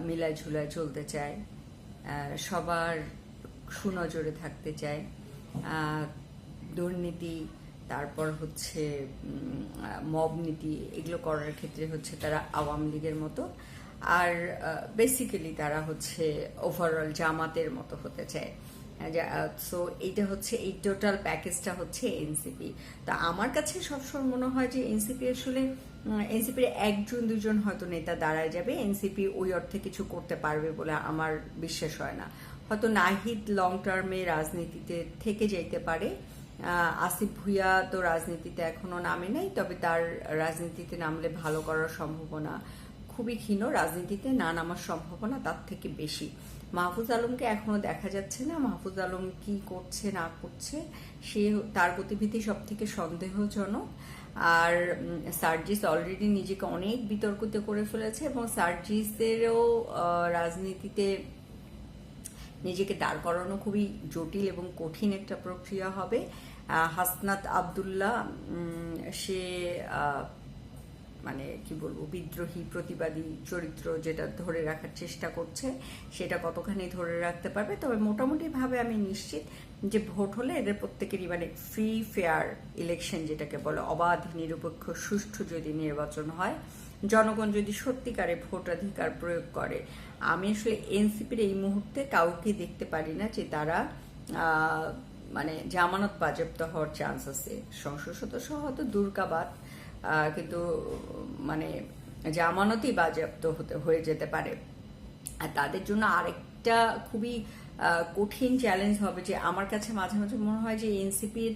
মিলায় ঝুলায় চলতে চায় সবার সুনজরে থাকতে চায়। দুর্নীতি, তারপর হচ্ছে মব নীতি, এগুলো করার ক্ষেত্রে হচ্ছে তারা আওয়ামী লীগের মতো। আর বেসিক্যালি তারা হচ্ছে ওভারঅল জামাতের মতো হতে চায়। সো এইটা হচ্ছে, এই টোটাল প্যাকেজটা হচ্ছে এনসিপি তা আমার কাছে সবসময় মনে হয় যে এনসিপি আসলে এনসিপির একজন দুজন হয়তো নেতা দাঁড়ায় যাবে। এনসিপি ওই অর্থে কিছু করতে পারবে বলে আমার বিশ্বাস হয় না। হয়তো নাহিদ লং টার্মে রাজনীতিতে থেকে যেতে পারে। আসিফ ভুইয়া তো রাজনীতিতে এখনও নামে নাই, তবে তার রাজনীতিতে নামলে ভালো করার সম্ভাবনা খুবই ক্ষীণ। রাজনীতিতে না নামার সম্ভাবনা তার থেকে বেশি। মাহফুজ আলমকে এখনও দেখা যাচ্ছে না। মাহফুজ আলম কি করছে, না করছে, সে তার গতিবিধি সব থেকে সন্দেহজনক। আর সার্জিস অলরেডি নিজেকে অনেক বিতর্কিত করে ফেলেছে এবং সার্জিসেরও রাজনীতিতে নিজেকে দাঁড় করানো খুবই জটিল এবং কঠিন একটা প্রক্রিয়া হবে। হাসনাত আবদুল্লাহ সে মানে কি বলব, বিদ্রোহী, প্রতিবাদী চরিত্র যেটা ধরে রাখার চেষ্টা করছে, সেটা কতখানি ধরে রাখতে পারবে? তবে মোটামুটিভাবে আমি নিশ্চিত যে ভোট হলে এদের প্রত্যেকেরই মানে ফ্রি ফেয়ার ইলেকশন যেটাকে বলে, অবাধ, নিরপেক্ষ, সুষ্ঠু যদি নির্বাচন হয়, জনগণ যদি সত্যিকারে ভোটাধিকার প্রয়োগ করে। আমি আসলে এনসিপির এই মুহূর্তে কাউকে দেখতে পারি না যে তারা মানে জামানত বাজেপ্ত হওয়ার চান্স আছে সংসদ সদস্য হয়তো দুর্গাবাদ কিন্তু মানে জামানতই বাজেয়াপ্ত হতে, হয়ে যেতে পারে। আর তাদের জন্য আরেকটা খুবই কঠিন চ্যালেঞ্জ হবে যে আমার কাছে মাঝে মাঝে মনে হয় যে এনসিপির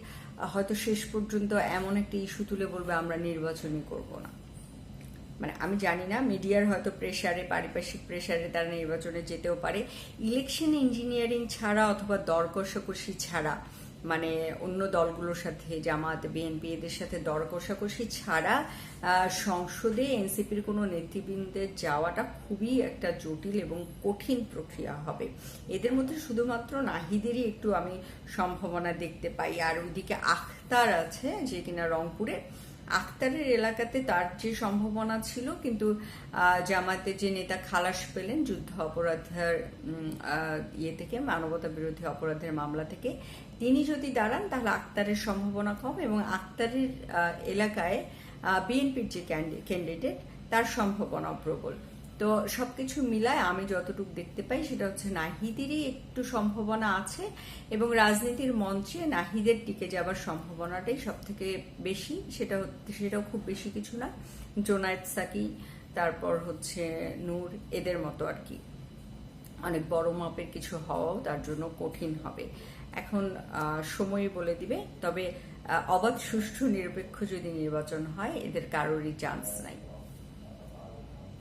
হয়তো শেষ পর্যন্ত এমন একটা ইস্যু তুলে বলবে, আমরা নির্বাচনই করব না। মানে আমি জানি না, মিডিয়ার হয়তো প্রেসারে পারিপার্শ্বিক প্রেসারে তারা নির্বাচনে যেতেও পারে। ইলেকশন ইঞ্জিনিয়ারিং ছাড়া অথবা দর কষাকষি ছাড়া মানে অন্য দলগুলোর সাথে, জামাত, বিএনপি, এদের সাথে দর কষাকষি ছাড়া সংসদে এনসিপির কোনো নেতৃবৃন্দের যাওয়াটা খুবই একটা জটিল এবং কঠিন প্রক্রিয়া হবে। এদের মধ্যে শুধুমাত্র নাহিদেরই একটু আমি সম্ভাবনা দেখতে পাই। আর ওইদিকে আখতার আছে যে কিনা রংপুরে। আখতারের এলাকাতে তার যে সম্ভাবনা ছিল, কিন্তু জামাতে যে নেতা খালাস পেলেন যুদ্ধ অপরাধের ইয়ে থেকে, মানবতা বিরোধী অপরাধের মামলা থেকে, তিনি যদি দাঁড়ান, তাহলে আক্তারের সম্ভাবনা কম এবং আক্তারের এলাকায় বিএনপির যে ক্যান্ডিডেট, তার সম্ভাবনা প্রবল। তো সব কিছু মিলায় আমি যতটুকু দেখতে পাই সেটা হচ্ছে নাহিদেরই একটু সম্ভাবনা আছে এবং রাজনীতির মঞ্চে নাহিদের টিকে যাবার সম্ভাবনাটাই সব থেকে বেশি। সেটা সেটাও খুব বেশি কিছু না। জোনায়েদ সাকি, তারপর হচ্ছে নূর, এদের মতো আর কি। অনেক বড় মাপের কিছু হওয়াও তার জন্য কঠিন হবে। এখন সময় বলে দিবে। তবে অবাধ, সুষ্ঠু, নিরপেক্ষ যদি নির্বাচন হয়, এদের কারোরই চান্স নাই।